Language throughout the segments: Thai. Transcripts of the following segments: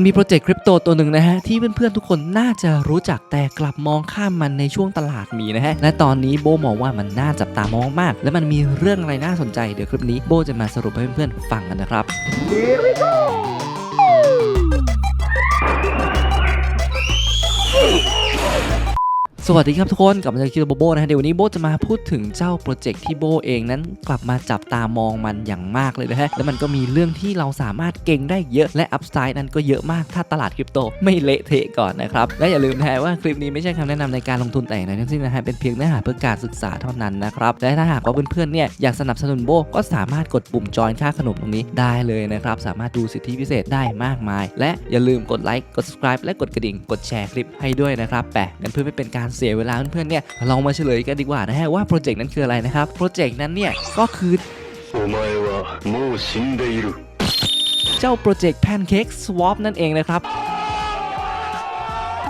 มันมีโปรเจกต์คริปโตตัวหนึ่งนะฮะ ที่เพื่อนๆทุกคนน่าจะรู้จักแต่กลับมองข้ามมันในช่วงตลาดมีนะฮะ และตอนนี้โบมองว่ามันน่าจับตามองมาก และมันมีเรื่องอะไรน่าสนใจเดี๋ยวคลิปนี้โบจะมาสรุปให้เพื่อนๆฟังกันนะครับ สวัสดีครับทุกคนกลับมาจากคิโรโบนะฮะเดี๋ยววันนี้โบจะมาพูดถึงเจ้าโปรเจกต์ที่โบเองนั้นกลับมาจับตามองมันอย่างมากเลยนะฮะแล้วมันก็มีเรื่องที่เราสามารถเก่งได้เยอะและอัพไซด์นั้นก็เยอะมากถ้าตลาดคริปโตไม่เละเทะก่อนนะครับและอย่าลืมนะฮะว่าคลิปนี้ไม่ใช่คำแนะนำในการลงทุนแต่อย่างใดทั้งสิ้นนะฮะเป็นเพียงเนื้อหาเพื่อการศึกษาเท่านั้นนะครับและถ้าหากว่าเพื่อนๆเนี่ยอยากสนับสนุนโบก็สามารถกดปุ่มจอยค่าขนมตรงนี้ได้เลยนะครับสามารถดูสิทธิพิเศษได้มากมาย และอย่าลืมกดไลค์กด subscribe และกดกระดิ่งกดแชร์คลิปให้ด้วยนะครับแปะกันเพื่อไม่เป็นการเสียเวลาเพื่อนๆเนี่ยลองมาเฉลยกันดีกว่านะฮะว่าโปรเจกต์นั้นคืออะไรนะครับโปรเจกต์นั้นเนี่ยก็คือเจ้าโปรเจกต์แพนเค้กสวอปนั่นเองนะครับ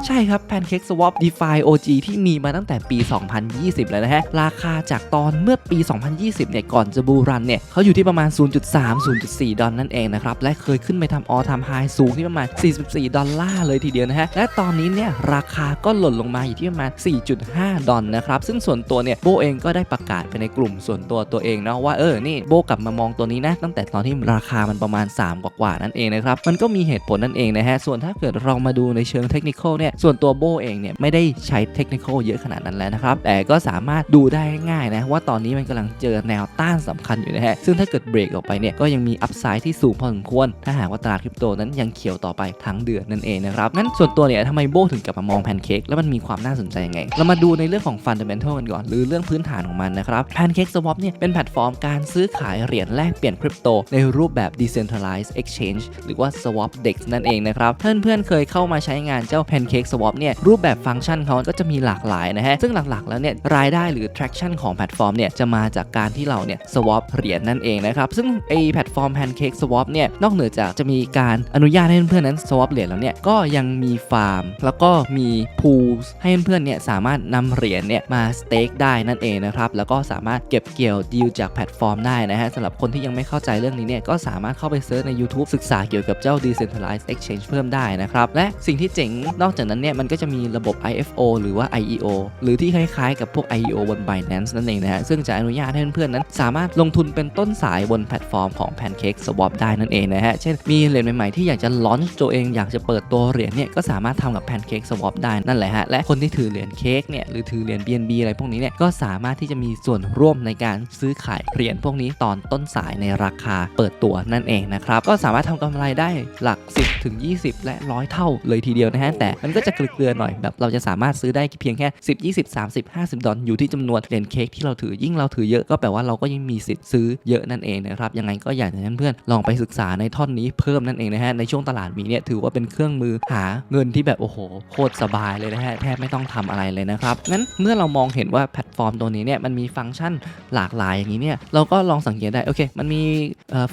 ใช่ครับ Pancake Swap DeFi OG ที่มีมาตั้งแต่ปี 2020 แล้วนะฮะ ราคาจากตอนเมื่อปี 2020 เนี่ย ก่อนจะบูรันเนี่ยเขาอยู่ที่ประมาณ 0.3 0.4 ดอลนั่นเองนะครับ และเคยขึ้นไปทำ all time high สูงที่ประมาณ 44 ดอลลาร์เลยทีเดียวนะฮะ และตอนนี้เนี่ย ราคาก็หล่นลงมาอยู่ที่ประมาณ 4.5 ดอลนะครับ ซึ่งส่วนตัวเนี่ยโบเองก็ได้ประกาศไปในกลุ่มส่วนตัวตัวเองเนาะว่าเออนี่โบกลับมามองตัวนี้นะตั้งแต่ตอนที่ราคามันประมาณ 3 กว่าๆนั่นเองนะครับมันก็มีเหตุผลนั่นเองนะฮะส่วนถ้าเกิดเรามาดูในเชิงเทคนิคเนี่ยส่วนตัวโบเองเนี่ยไม่ได้ใช้เทคนิคเยอะขนาดนั้นแล้วนะครับ แต่ก็สามารถดูได้ง่ายนะว่าตอนนี้มันกำลังเจอแนวต้านสำคัญอยู่นะฮะซึ่งถ้าเกิดเบรกออกไปเนี่ยก็ยังมีอัพไซด์ที่สูงพอสมควร ถ้าหากว่าตลาดคริปโตนั้นยังเขียวต่อไปทั้งเดือนนั่นเองนะครับงั้นส่วนตัวเนี่ยทำไมโบถึงกลับมามองแพนเค้กแล้วมันมีความน่าสนใจยังไง เรามาดูในเรื่องของฟันเดเมนทัลกันก่อนหรือเรื่องพื้นฐานของมันนะครับแพนเค้กสวอปเนี่ยเป็นแพลตฟอร์มการซื้อขายเหรียญแลกเปลี่ยนคริปโตในรูปแบบ decentralized exchange หรือว่า swap dex นั่นเองนะครับเพื่อนๆเคยเข้ามาใช้งานเจ้า pancake swap เนี่ยรูปแบบฟังก์ชันเขาก็จะมีหลากหลายนะฮะ ซึ่งหลักๆ แล้วเนี่ยรายได้หรือ traction ของแพลตฟอร์มเนี่ยจะมาจากการที่เราเนี่ย swap เหรียญนั่นเองนะครับ ซึ่งไอแพลตฟอร์ม pancake swap เนี่ยนอกเหนือจากจะมีการอนุญาตให้เพื่อนๆนั้น swap เหรียญแล้วเนี่ยก็ยังมีฟาร์ม แล้วก็มี pools ให้เพื่อนๆเนี่ยสามารถนำเหรียญเนี่ยมา stake ได้นั่นเองนะครับแล้วก็สามารถเก็บเกี่ยวดีลจากแพลตฟอร์มได้นะฮะสำหรับคนที่ยังไม่เข้าใจเรื่องนี้เนี่ยก็สามารถเข้าไปเซิร์ชใน YouTube ศึกษาเกี่ยวกับเจ้า decentralized exchange เพิ่มได้นะครับและสิ่งที่เจ๋งนอกจากนั้นเนี่ยมันก็จะมีระบบ IFO หรือว่า IEO หรือที่คล้ายๆกับพวก IEO บน Binance นั่นเองนะฮะซึ่งจะอนุญาตให้เพื่อนๆนั้น สามารถลงทุนเป็นต้นสายบนแพลตฟอร์มของ Pancake Swap ได้นั่นเองนะฮะเช่นมีเหรียญใหม่ๆที่อยากจะลอนตัวเองอยากจะเปิดตัวเหรียญเนี่ยก็สามารถทำกับ Pancake Swap ได้นั่นแหละฮะและคนที่ถือเหรียญเค้กเนี่ยหรือถือเหรียญ BNB อะไรพวกนี้เนี่ยก็สามารถที่จะมีส่วนร่วมในการซื้อขายเหรียญพวกนี้ตอนต้นสายในราคาเปิดตัวนั่นเองนะครับก็สามารถทำกำไรได้หลัก 10ถึง20 และ 100 เท่าเลยทีเดียวนะฮะ แต่มันก็จะเกลือๆหน่อยแบบเราจะสามารถซื้อได้เพียงแค่ 10 20 30 50 ดอลอยู่ที่จำนวนเหรียญเค้กที่เราถือยิ่งเราถือเยอะก็แปลว่าเราก็ยิ่งมีสิทธิ์ซื้อเยอะนั่นเองนะครับยังไงก็อยากให้เพื่อนๆลองไปศึกษาในท่อนนี้เพิ่มนั่นเองนะฮะในช่วงตลาดมีเนี่ยถือว่าเป็นเครื่องมือหาเงินที่แบบโอ้โหโคตรสบายเลยนะฮะแทบไม่ต้องทำอะไรเลยนะครับงั้นเมื่อเรามองเห็นว่าแพลตฟอร์มตัวนี้เนี่ยมันมีฟังก์ชันหลากหลายอย่างนี้เนี่ยเราก็ลองสังเกตได้โอเค มันมี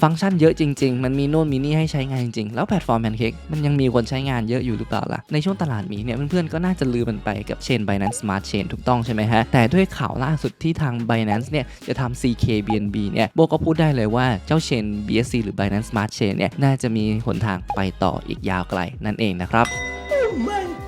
ฟังก์ชันเยอะจริง ๆ มันมีโน่นมีนี่ให้ใช้งานจริงๆแล้วแพลตฟอร์มแพนเค้กมันยังมีคนใช้งานเยอะอยู่หรือเปล่าล่ะ ในช่วงตลาดมีเนี่ยเพื่อนๆก็น่าจะลืมมันไปกับเชนไบแอนซ์สมาร์ทเชนถูกต้องใช่ไหมฮะ แต่ด้วยข่าวล่าสุดที่ทาง b i แ a นซ์เนี่ยจะทำ CKBNB เนี่ยโบก็พูดได้เลยว่าเจ้าเชน BSC หรือ b i แ a นซ์สมาร์ทเชนเนี่ยน่าจะมีหนทางไปต่ออีกยาวไกลนั่นเองนะครับ oh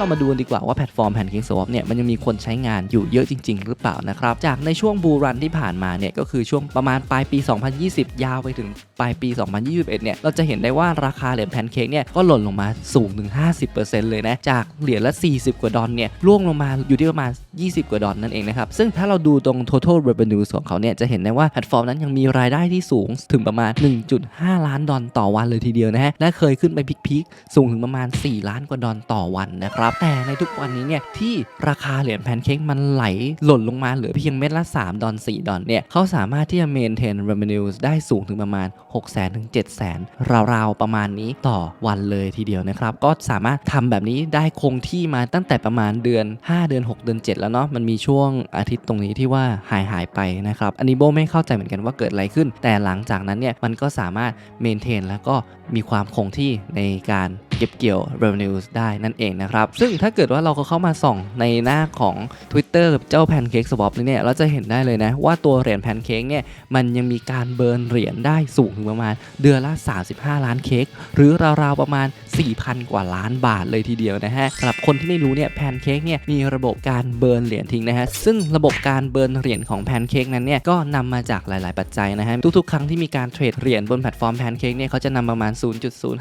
เรามาดูกันดีกว่าว่าแพลตฟอร์ม Pancake Swap เนี่ยมันยังมีคนใช้งานอยู่เยอะจริง ๆ หรือเปล่านะครับ จากในช่วงบูรันที่ผ่านมาเนี่ยก็คือช่วงประมาณปลายปี 2020 ยาวไปถึงปลายปี 2021 เนี่ยเราจะเห็นได้ว่าราคาเหรียญแพนเค้กเนี่ยก็หล่นลงมาสูงถึง 50%เลยนะจากเหรียญละ 40 กว่าดอลเนี่ยร่วงลงมาอยู่ที่ประมาณ 20 กว่าดอลนั่นเองนะครับซึ่งถ้าเราดูตรง total revenue ของเขาเนี่ยจะเห็นได้ว่าแพลตฟอร์มนั้นยังมีรายได้ที่สูงถึงประมาณ 1.5 ล้านดอลต่อวันเลยทีเดียวนะฮะและเคยขึ้นไปพีคๆสูงถึงประมาณ 4 ล้านกว่าดอลต่อวันนะครับแต่ในทุกวันนี้เนี่ยที่ราคาเหรียญแพนเค้กมันไหลหล่นลงมาเหลือเพียงเม็ดละ 3 ดอล4ดอลเนี่ยเขาสามารถที่จะ maintain revenue ได้สูงถึงประมาณ 6 0 0 0 0ถึง7 0 0 0 0ราวๆ ประมาณนี้ต่อวันเลยทีเดียวนะครับ ก็สามารถทำแบบนี้ได้คงที่มาตั้งแต่ประมาณเดือน 5 เดือน 6 เดือน 7 แล้วเนาะมันมีช่วงอาทิตย์ตรงนี้ที่ว่าหายหายไปนะครับอันนี้โบไม่เข้าใจเหมือนกันว่าเกิดอะไรขึ้น แต่หลังจากนั้นเนี่ยมันก็สามารถ maintain แล้วก็มีความคงที่ในการ เก็บเกี่ยว revenue ได้นั่นเองนะครับ ซึ่งถ้าเกิดว่าเราก็เข้ามาส่องในหน้าของ Twitter กับเจ้า Pancake Swap นี่เนี่ยเราจะเห็นได้เลยนะว่าตัวเหรียญ Pancake เนี่ยมันยังมีการเบิร์นเหรียญได้สูงถึงประมาณเดือนละ 35 ล้านเค้กหรือราวๆประมาณ 4,000 กว่าล้านบาทเลยทีเดียวนะฮะสำหรับคนที่ไม่รู้เนี่ย Pancake เนี่ยมีระบบการเบิร์นเหรียญทิ้งนะฮะซึ่งระบบการเบิร์นเหรียญของ Pancake นั้นเนี่ยก็นำมาจากหลาย ๆ ปัจจัยนะฮะทุกๆ ครั้งที่มีการเทรดเหรียญบนแพลตฟอร์ม Pancake เนี่ยเขาจะนำประมาณ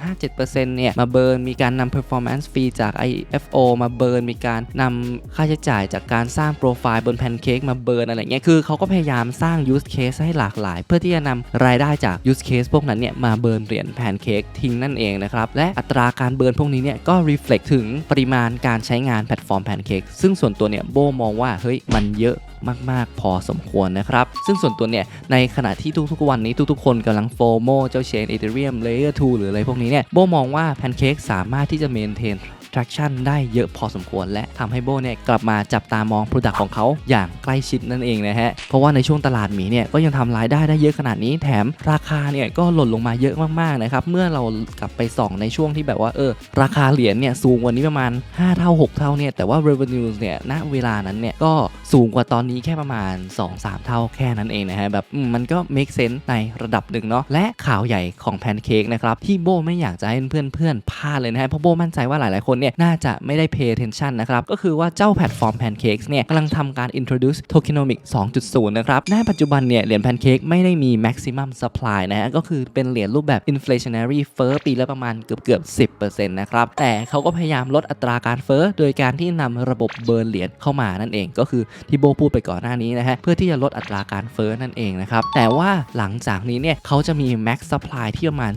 0.057%เนี่ยมาเบิร์น มีการนำ performance fee จาก IFO มาเบิร์น มีการนำค่าใช้จ่ายจากการสร้างโปรไฟล์บน Pancake มาเบิร์นอะไรเงี้ย คือเขาก็พยายามสร้าง use case ให้หลากหลาย เพื่อที่จะนำรายได้จาก use case พวกนั้นเนี่ยมาเบิร์นเหรียญ Pancake ทิ้งนั่นเองนะครับ และอัตราการเบิร์นพวกนี้เนี่ยก็ reflect ถึงปริมาณการใช้งานแพลตฟอร์ม Pancake ซึ่งส่วนตัวเนี่ยโบมองว่าเฮ้ยมันเยอะมาก ๆ พอสมควรนะครับ ซึ่งส่วนตัวเนี่ย ในขณะที่ทุก ๆ วันนี้ทุก ๆ คนกำลังโฟโมเจ้าเชน Ethereum Layer 2หรืออะไรพวกนี้เนี่ยโบมองว่าแพนเค้กสามารถที่จะเมนเทน traction ได้เยอะพอสมควร และทำให้โบเนี่ยกลับมาจับตามอง Product ของเขาอย่างใกล้ชิดนั่นเองนะฮะ เพราะว่าในช่วงตลาดหมีเนี่ยก็ยังทำรายได้ได้เยอะขนาดนี้ แถมราคาเนี่ยก็หล่นลงมาเยอะมากๆนะครับ เมื่อเรากลับไปส่องในช่วงที่แบบว่าเออราคาเหรียญเนี่ยสูงกว่านี้ประมาณ 5 เท่า 6 เท่าเนี่ยแต่ว่า revenue เนี่ยณเวลานั้นเนี่ยก็สูงกว่าตอนนี้แค่ประมาณ 2-3 เท่าแค่นั้นเองนะฮะแบบมมันก็ make sense ในระดับหนึ่งเนาะและข่าวใหญ่ของแพนเค้กนะครับที่โบไม่อยากจะให้เพื่อนๆพลาดเลยนะฮะเพราะโบมั่นใจว่าหลายๆคนเนี่ยน่าจะไม่ได้ pay attention นะครับ ก็คือว่าเจ้าแพลตฟอร์ม Pancakes เนี่ยกำลังทำการ introduce tokenomics 2.0 นะครับในปัจจุบันเนี่ยเหรียญ Pancake ไม่ได้มี maximum supply นะฮะก็คือเป็นเหรียญรูปแบบ inflationary เฟ้อปีละประมาณเกือบเกือบ 10%นะครับ แต่เขาก็พยายามลดอัตราการเฟ้อโดยการที่นำระบบเบิร์นเหรียญเข้ามานั่นเอง ก็คือที่โบพูดไปก่อนหน้านี้นะฮะเพื่อที่จะลดอัตราการเฟ้อนั่นเองนะครับแต่ว่าหลังจากนี้เนี่ยเขาจะมี max supply ที่ประมาณ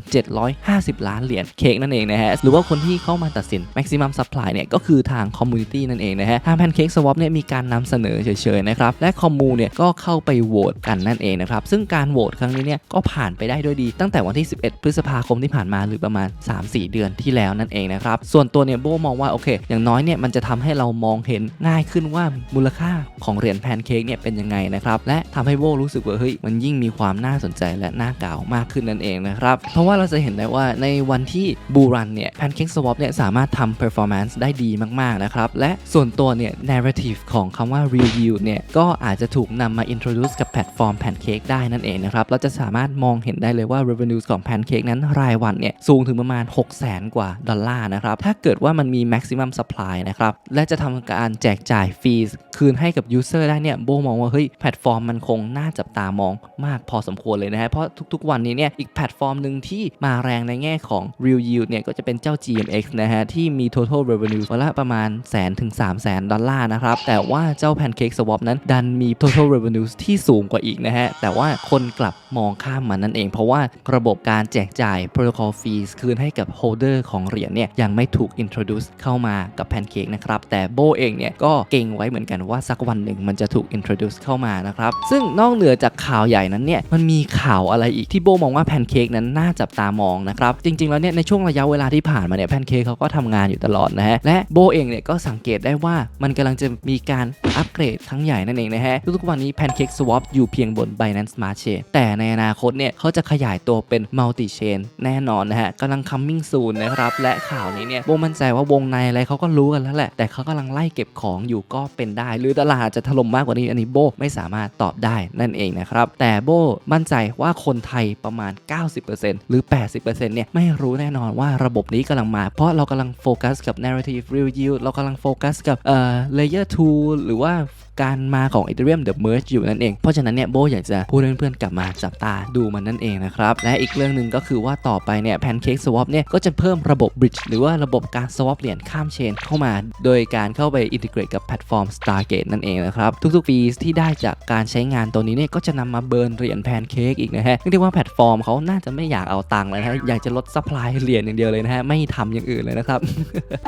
750 ล้านเหรียญเค้กนั่นเองนะฮะหรือว่าคนที่เข้ามาตัดสิน maximum supply เนี่ยก็คือทาง community นั่นเองนะฮะทาง Pancake Swap เนี่ยมีการนำเสนอเฉยๆนะครับและคอมมูเนี่ยก็เข้าไปโหวตกันนั่นเองนะครับซึ่งการโหวตครั้งนี้เนี่ยก็ผ่านไปได้ด้วยดี ตั้งแต่วันที่ 11 พฤษภาคมที่ผ่านมาหรือประมาณ 3-4 เดือนที่แล้วนั่นเองนะครับส่วนตัวเนี่ยโบมองว่าโอเค อย่างน้อยเนี่ยมันจะทำให้เรามองเห็นง่ายขึ้นว่ามูลค่าของเหรียญแพนเค้กเนี่ยเป็นยังไงนะครับและทำให้โบรู้สึกว่าเฮ้ยมันยิ่งมีความน่าสนใจและน่ากล่าวมากขึ้นนั่นเองนะครับเพราะว่าเราจะเห็นได้ว่าในวันที่บูรันเนี่ยแพนเค้กสวอปเนี่ยสามารถทำ performance ได้ดีมากๆนะครับ และส่วนตัวเนี่ย narrative ของคำว่า review เนี่ย ก็อาจจะถูกนำมา introduce กับแพลตฟอร์ม Pancake ได้นั่นเองนะครับ เราจะสามารถมองเห็นได้เลยว่า revenue ของ Pancake นั้นรายวันเนี่ย สูงถึงประมาณ 6 0 0 0 0 กว่าดอลลาร์นะครับ ถ้าเกิดว่ามันมี maximum supply นะครับ และจะทำการแจกจ่ายฟรีคืนให้กับ user ได้เนี่ย โบมองว่า เฮ้ย แพลตฟอร์มมันคงน่าจับตามองมากพอสมควรเลยนะฮะ เพราะทุกๆ วันนี้เนี่ย อีกแพลตฟอร์มหนึ่งที่มาแรงในแง่ของ real yield เนี่ย ก็จะเป็นเจ้า GMX นะฮะ ที่มี total revenue วันละประมาณแสนถึง3 0 0แสนดอลลาร์นะครับ แต่ว่าเจ้า Pancake Swap นั้น ดันมี total revenue ที่สูงกว่าอีกนะฮะ แต่ว่าคนกลับมองข้ามมันนั่นเอง เพราะว่าระบบการแจกจ่าย protocol fees คืนให้กับ holder ของเหรียญเนี่ย ยังไม่ถูก introduce เข้ามากับ Pancake นะครับ แต่โบเองเนี่ย ก็เก่งไว้เหมือนกันว่าสักวันหนึ่งมันจะถูก introduce เข้ามานะครับ ซึ่งนอกเหนือจากข่าวใหญ่นั้นเนี่ยมันมีข่าวอะไรอีกที่โบมองว่า Pancake นั้นน่าจับตามองนะครับจริงๆแล้วเนี่ยในช่วงระยะเวลาที่ผ่านมาเนี่ย Pancake เขาก็ทำงานอยู่ตลอดนะฮะ และโบเองเนี่ยก็สังเกตได้ว่ามันกำลังจะมีการอัปเกรดครั้งใหญ่นั่นเองนะฮะ ทุกๆวันนี้ Pancake Swap อยู่เพียงบน Binance Smart Chain แต่ในอนาคตเนี่ยเขาจะขยายตัวเป็น Multi Chain แน่นอนนะฮะกำลัง coming soon นะครับ และข่าวนี้เนี่ยโบมั่นใจว่าวงในอะไรเขาก็รู้กันแล้วแหละ แต่เขากำลังไล่เก็บของอยู่ก็เป็นได้ หรือตลาดจะถล่มมากกว่านี้อันนี้โบไม่สามารถตอบได้นั่นเองนะครับ แต่โบมั่นใจว่าคนไทยประมาณ 90%หรือ 80%เนี่ยไม่รู้แน่นอนว่าระบบนี้กำลังมา เพราะเรากำลังโฟกัสสกับ narrative real yield เรากำลังโฟกัสกับเอ่อ layer 2 หรือว่า การมาของ Ethereum The Merge อยู่นั่นเอง เพราะฉะนั้นเนี่ยโบอยากจะพูดให้เพื่อนๆกลับมาจับตาดูมันนั่นเองนะครับและอีกเรื่องหนึ่งก็คือว่าต่อไปเนี่ย Pancake Swap เนี่ยก็จะเพิ่มระบบ Bridge หรือว่าระบบการ swap เหรียญข้ามเชนเข้ามา โดยการเข้าไป integrate กับแพลตฟอร์ม Stargate นั่นเองนะครับทุกๆฟีที่ได้จากการใช้งานตัวนี้เนี่ยก็จะนำมาเบิร์นเหรียญ Pancake อีกนะฮะเรียกว่าแพลตฟอร์มเขาน่าจะไม่อยากเอาตังค์เลยนะฮะอยากจะลด supply เหรียญอย่างเดียวเลยนะฮะไม่ทำอย่างอื่นเลยนะครับ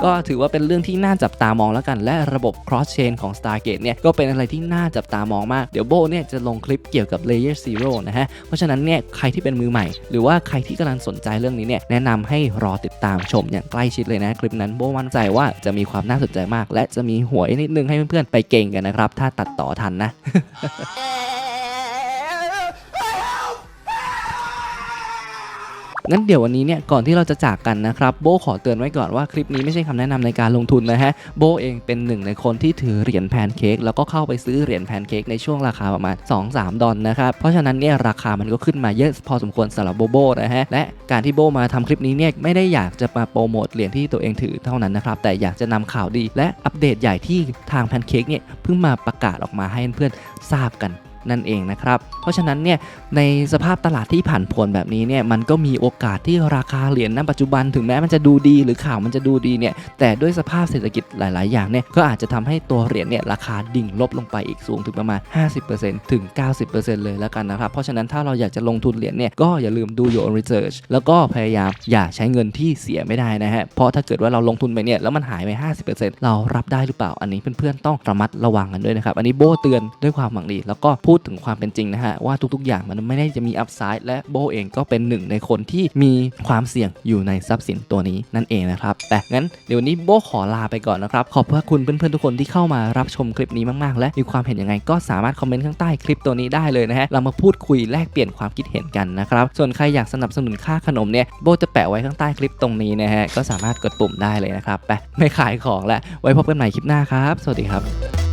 ก็ถือว่าเป็นเรื่องที่น่าจับตามองแล้วกัน และระบบ cross chain ของ Stargate เนี่ยก็เป็นอะไรที่น่าจับตามองมาก เดี๋ยวโบเนี่ยจะลงคลิปเกี่ยวกับ Layer Zero นะฮะ เพราะฉะนั้นเนี่ยใครที่เป็นมือใหม่ หรือว่าใครที่กำลังสนใจเรื่องนี้เนี่ยแนะนำให้รอติดตามชมอย่างใกล้ชิดเลยนะ คลิปนั้นโบมั่นใจว่าจะมีความน่าสนใจมาก และจะมีหวยนิดนึงให้เพื่อนๆไปเก่งกันนะครับ ถ้าตัดต่อทันนะ งั้นเดี๋ยววันนี้เนี่ยก่อนที่เราจะจากกันนะครับโบขอเตือนไว้ก่อนว่าคลิปนี้ไม่ใช่คำแนะนำในการลงทุนนะฮะโบเองเป็นหนึ่งในคนที่ถือเหรียญแพนเค้กแล้วก็เข้าไปซื้อเหรียญแพนเค้กในช่วงราคาประมาณ 2-3 ดอลนะครับเพราะฉะนั้นเนี่ยราคามันก็ขึ้นมาเยอะพอสมควรสำหรับโบโบนะฮะและการที่โบมาทำคลิปนี้เนี่ยไม่ได้อยากจะมาโปรโมทเหรียญที่ตัวเองถือเท่านั้นนะครับแต่อยากจะนำข่าวดี และอัปเดตใหญ่ที่ทางแพนเค้กเนี่ยเพิ่งมาประกาศออกมาให้เพื่อนๆทราบกัน นั่นเองนะครับ เพราะฉะนั้นเนี่ยในสภาพตลาดที่ผันผวนแบบนี้เนี่ยมันก็มีโอกาสที่ราคาเหรียญณปัจจุบันถึงแม้มันจะดูดีหรือข่าวมันจะดูดีเนี่ยแต่ด้วยสภาพเศรษฐกิจหลาย ๆ อย่างเนี่ยก็อาจจะทำให้ตัวเหรียญเนี่ยราคาดิ่งลบลงไปอีกสูงถึงประมาณ 50%ถึง 90%เลยแล้วกันนะครับ เพราะฉะนั้นถ้าเราอยากจะลงทุนเหรียญเนี่ยก็อย่าลืมดู your own research แล้วก็พยายามอย่าใช้เงินที่เสียไม่ได้นะฮะเพราะถ้าเกิดว่าเราลงทุนไปเนี่ยแล้วมันหายไป 50%เรารับได้หรือเปล่าอันนี้เพื่อน ๆ ต้องระมัดระวังกันด้วยนะครับอันนี้โบเตือนด้วยความหวังดีแล้วก็พูดูดถึงความเป็นจริงนะฮะ ว่าทุกๆอย่างมันไม่ได้จะมีอัพไซด์และโบเองก็เป็นหนึ่งในคนที่มีความเสี่ยงอยู่ในทรัพย์สินตัวนี้นั่นเองนะครับแต่งั้นเดี๋ยววันนี้โบขอลาไปก่อนนะครับขอบพระคุณเพื่อนๆทุกคนที่เข้ามารับชมคลิปนี้มากๆ และมีความเห็นยังไงก็สามารถคอมเมนต์ข้างใต้คลิปตัวนี้ได้เลยนะฮะเรามาพูดคุยแลกเปลี่ยนความคิดเห็นกันนะครับส่วนใครอยากสนับสนุนค่าขนมเนี่ยโบจะแปะไว้ข้างใต้คลิปตรงนี้นะฮะก็สามารถกดปุ่มได้เลยนะครับไปไม่ขายของแล้วไว้พบกันใหม่คลิปหน้าครับ สวัสดีครับ